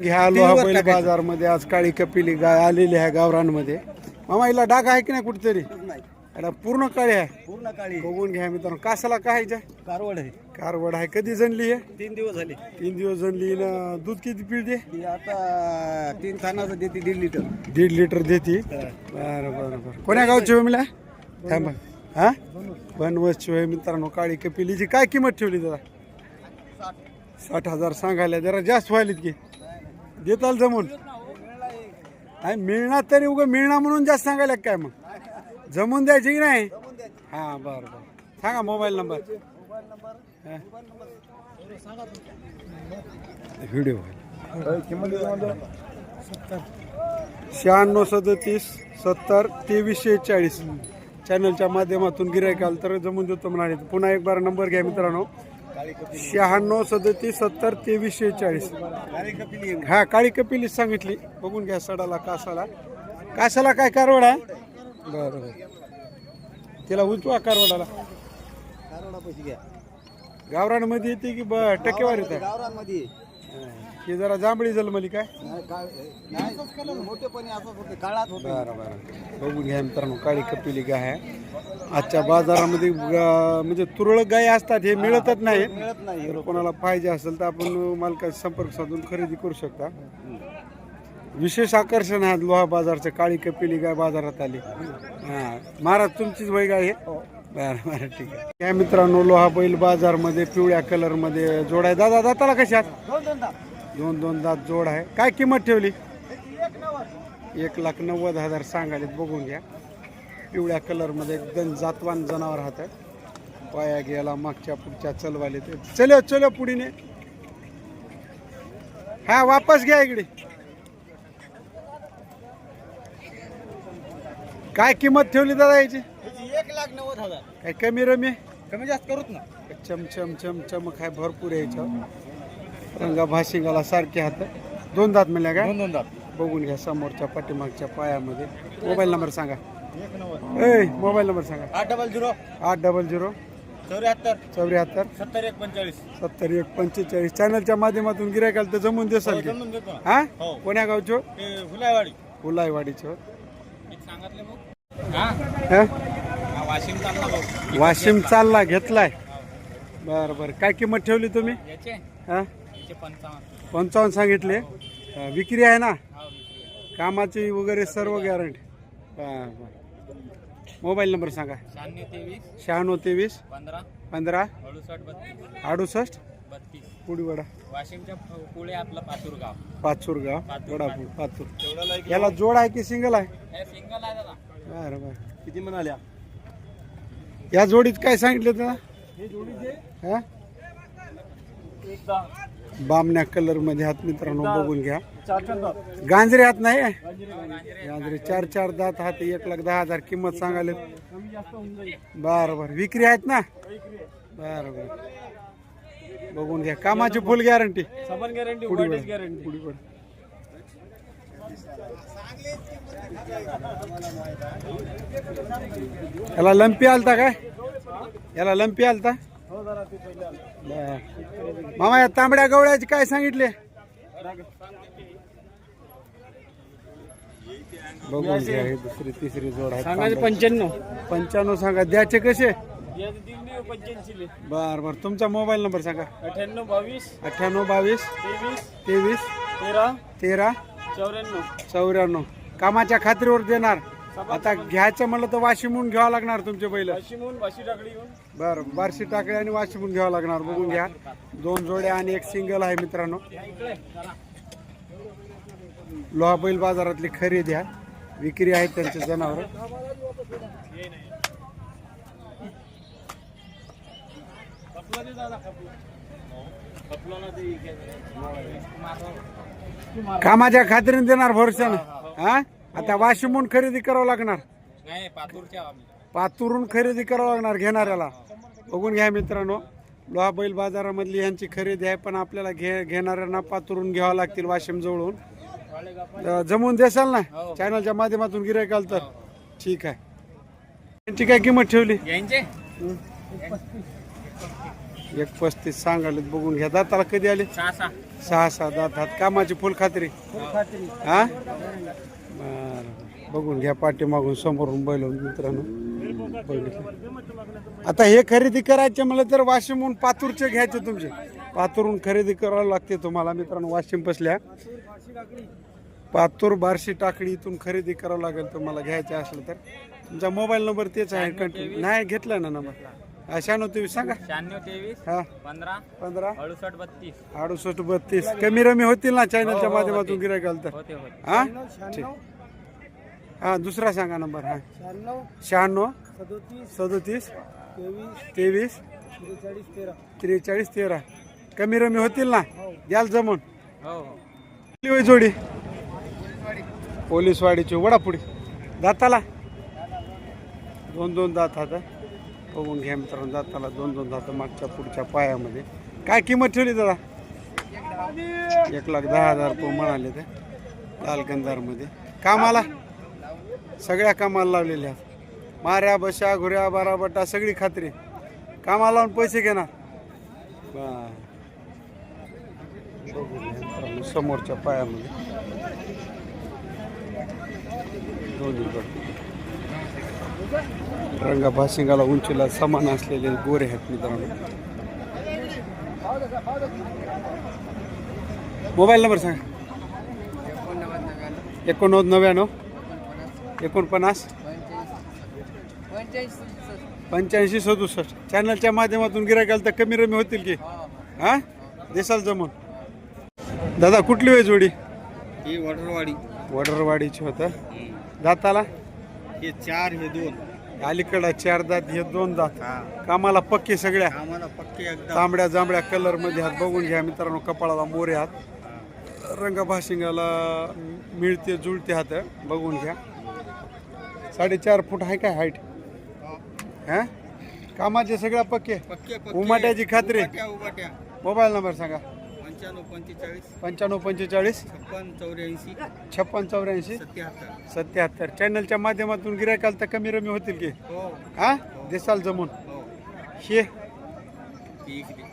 ह्या लोहा बैल बाजारमध्ये आज काळी कपिली गाय आलेली आहे गावरांमध्ये मामा हिला डाग आहे की नाही कुठेतरी? याला पूर्ण काळी आहे. पूर्ण काळी बघून घ्या मित्रांनो कासाला काय आहे? कारवड आहे. कारवड आहे. कधी जनली आहे तीन दिवस झाले. तीन दिवस जनली न दूध किती पिळते? आता तीन थानाचं देते दीड लिटर. दीड लिटर देते? बरं बरं बरं. कोण्या गावची होय मिळा थांबा. हा? बनवसची होय मित्रांनो काळी कपिलीची. काय किंमत ठेवली दादा साठ हजार सांगायला जरा जास्त व्हायलीत की. देताल जमून. नाही मिळणार तरी उगं मिळणार म्हणून जास्त सांगायला काय मग? जमून द्यायची की नाही? हा बरं बरं. सांगा मोबाईल नंबर. व्हिडिओ. शहाण्णव सदतीस सत्तर तेवीसशे चाळीस चॅनलच्या माध्यमातून गिरायकाल आलं तर जमून देतो म्हणाले. पुन्हा एक बार नंबर घ्या मित्रांनो. शहाण्णव सदतीस सत्तर तेवीसशे चाळीस काळी कपिली हा काळी कपिलीच सांगितली. बघून घ्या सडाला कासाला. कासाला काय कारवड आहे? बरं बरं. तिला उचवा कारवडाला. गावरानमध्ये येते की ब टक्केवारी आहे? ही जरा जांभळी जलमली काय? नाही काळ- नाही मोठेपणी असंच होते काळात होते. बरं बरं. बघून घ्या मित्रांनो काळी कपिली गाय आहे. आजच्या बाजारामध्ये ग- म्हणजे तुरळक गाय असतात हे मिळतच नाही. मिळत नाही. जर कोणाला पाहिजे असेल तर आपण मालकाचा संपर्क साधून खरेदी करू शकता. विशेष आकर्षण आहे लोहा बाजारचं काळी कपिली गाय बाजारात आली. हा महाराज तुमचीच वय गाय आहे? बरं बरं ठीक आहे. मित्रांनो लोहा बैल बाजारमध्ये पिवळ्या कलरमध्ये जोड आहे दादा दाताला कशात दोन दोन दा दोन दोन दात जोड आहे. काय किंमत ठेवली? एक लाख नव्वद हजार सांगाले बघून घ्या. पिवळ्या कलरमध्ये एकदम जातवान जनावर हात पाया गेला मागच्या पुढच्या चलवाले ते चलो चलो पुढीने. हा वापस घ्या इकडे. काय किंमत ठेवली दादा याची? एक लाख नव्वद हजार. काय कमी रमी? कमी जास्त करूच ना. चम चम चम चमक आहे भरपूर याच्यावर. रंगा भाशिंगाला सारखे हात. दोन दात मिळल्या का दोन दोन दा बघून घ्या समोरच्या पाठीमागच्या पायामध्ये. मोबाईल नंबर सांगा. एक नव्वद ए मोबाईल नंबर सांगा. आठ डबल झिरो. आठ डबल झिरो. चौऱ्याहत्तर. चौऱ्याहत्तर. सत्तर एक पंचेचाळीस. सत्तर एक पंचेचाळीस. चॅनलच्या माध्यमातून गिरायकाल तर जमून देसाल की. देतो. ना हा? हो. कोण्या गावचो? ते फुलायवाडी उलायवाडीचो सांगितले मग. हा? हा वाशिम चालला भाऊ. वाशिम चालला घेतलाय. बरं बरं. काय किंमत ठेवली तुम्ही? याचे? हा? पंचावन्न. पंचावन्न सांगितले. हा, विक्री आहे ना? कामाची वगैरे सर्व गॅरंटी मोबाईल नंबर सांगा. शहाण्णव तेवीस. शहाण्णव तेवीस. पंधरा. पंधरा. अडुसष्ट बत्तीस. अडुसष्ट. बत्तीस. पुडीवडा वाशिमच्या पुढे आपलं पातूर गाव. पाचूर गाव. वडापूर पाचूर याला जोड आहे की सिंगल आहे? हे सिंगल आहे दादा बरं बरं. किती म्हणाल्या या जोडीत काय सांगितलं त्याला? हे हा? बामण्या कलरमध्ये हात मित्रांनो बघून घ्या. गांजरे हात नाही? गांजरे चार चार दात हात एक लाख दहा हजार किंमत जाईल. बरं बरं. विक्री आहेत ना? बरं बरं. बघून घ्या. कामाची फुल गॅरंटी पुढे. गॅरंटी. याला लंपी आलता काय? याला लंपी आलता? हो. बरं. मामा या तांबड्या गवळ्याचे काय सांगितले? बघून घ्या हे दुसरी तिसरी जोड आहे सांगायचे. पंच्याण्णव. पंच्याण्णव सांगा द्याचे कसे? बर बर. तुमचा मोबाईल नंबर सांगा. अठ्ठ्याण्णव बावीस अठ्ठ्याण्णव बावीस तेवीस तेवीस तेरा तेरा चौऱ्याण्णव. चौऱ्याण्णव. कामाच्या खात्रीवर देणार. आता घ्यायचं म्हणलं तर वाशिमून घ्यावं लागणार तुमचे बैल वाशी घेऊन बर बारशी टाकळे आणि वाशिमून घ्यावं लागणार बघून घ्या दोन जोड्या आणि एक सिंगल आहे मित्रांनो. लोहा बैल बाजारातली खरेदी आहे विक्री आहे त्यांचे जनावर कामाच्या खात्रीने देणार भरोशानं हा आता वाशिमून खरेदी करावं लागणार. नाही पातूरच्या आम्ही. पातुरून खरेदी करावं लागणार घेणाऱ्याला. बघून घ्या मित्रांनो लोहा बैल बाजारामधली यांची खरेदी आहे पण आपल्याला घे घेणाऱ्यांना पातुरून घ्यावं लागतील वाशिम जवळून तर जमवून देसाल ना? चॅनलच्या माध्यमातून गिरायकाल तर. ठीक आहे. यांची काय किंमत ठेवली? यांचे? एक पस्तीस सांगाले बघून घ्या. दाताला कधी आले? सहा सहा. सहा सहा दात हात कामाची फुल खात्री. हा. बघून घ्या पाठीमागून समोरून बैल मित्रांनो. बघितलं. आता हे खरेदी करायचे मला तर वाशिमहून पातूरचे घ्यायचे तुमचे. पातूरहून खरेदी करावं लागते तुम्हाला मित्रांनो वाशिम बसल्या पातूर बार्शी टाकडी इथून खरेदी करावं लागेल तुम्हाला घ्यायचं असलं तर. तुमचा मोबाईल नंबर तेच आहे कंटिन्यू. नाही घेतला ना नंबर. अशा तुम्ही सांगा. शहाण्णव तेवीस हा. पंधरा पंधरा. अडुसष्ट बत्तीस. अडुसष्ट बत्तीस. कमी रमी होतील ना चॅनलच्या हो, हो, माध्यमातून. गिरायकाल तर हा? ठीक. हा दुसरा सांगा नंबर हा. शहाण्णव सदोतीस सदोतीस तेवीस तेवीस त्रेचाळीस तेरा. त्रेचाळीस तेरा. कमी रमी होतील ना? द्याल जमून. हो हो. किती होई जोडी पोलीसवाडीची वडापुडी दाताला. दोन दोन दात हात बघून घ्या मित्रांनो दाताला दोन दोन दात मागच्या पुढच्या पायामध्ये. काय किंमत ठेवली दादा एक लाख दहा हजार रुपये म्हणाले ते लाल गंधारमध्ये. कामाला? सगळ्या कामाला लावलेल्या. आहेत माऱ्या बशा घुऱ्या बाराबटा सगळी खात्री. कामाला लावून पैसे घेणार बघू समोरच्या पायामध्ये. दोन्ही रंगा भाशिंगाला उंचीला समान असलेले गोरे आहेत मित्रांनो. मोबाईल नंबर सांगा. एकोणनव्वद नव्याण्णव. एकोणपन्नास? पंच्याऐंशी सदुसष्ट. चॅनलच्या माध्यमातून गिरायकाल तर कमी रमी होतील की? हा? देसाल जमून. दादा कुठली वेळ जोडी? ही वडरवाडी. वडरवाडीची होतं. दाताला? हे चार हे दोन. अलीकडं चार दात हे दोन दात. कामाला पक्के सगळ्या? आम्हाला पक्के तांबड्या जांभळ्या कलरमध्ये हात बघून घ्या मित्रांनो कपाळाला मोरे हात रंगभाशिंगाला मिळते जुळते हात. बघून घ्या. साडेचार फूट आहे काय हाईट हा? कामाचे सगळ्या पक्के? पक्के पक्के. उमाट्याची खात्री? उमाट्या उमाट्या. मोबाईल नंबर सांगा. पंच्याण्णव पंचेचाळीस. पंच्याण्णव पंचेचाळीस? छप्पन चौऱ्याऐंशी. छप्पन चौऱ्याऐंशी? सत्याहत्तर. सत्याहत्तर. चॅनलच्या माध्यमातून गिरायकाल तर कमी रमी होतील की? हो. हा? देसाल जमून. हो. हे. ठीक आहे.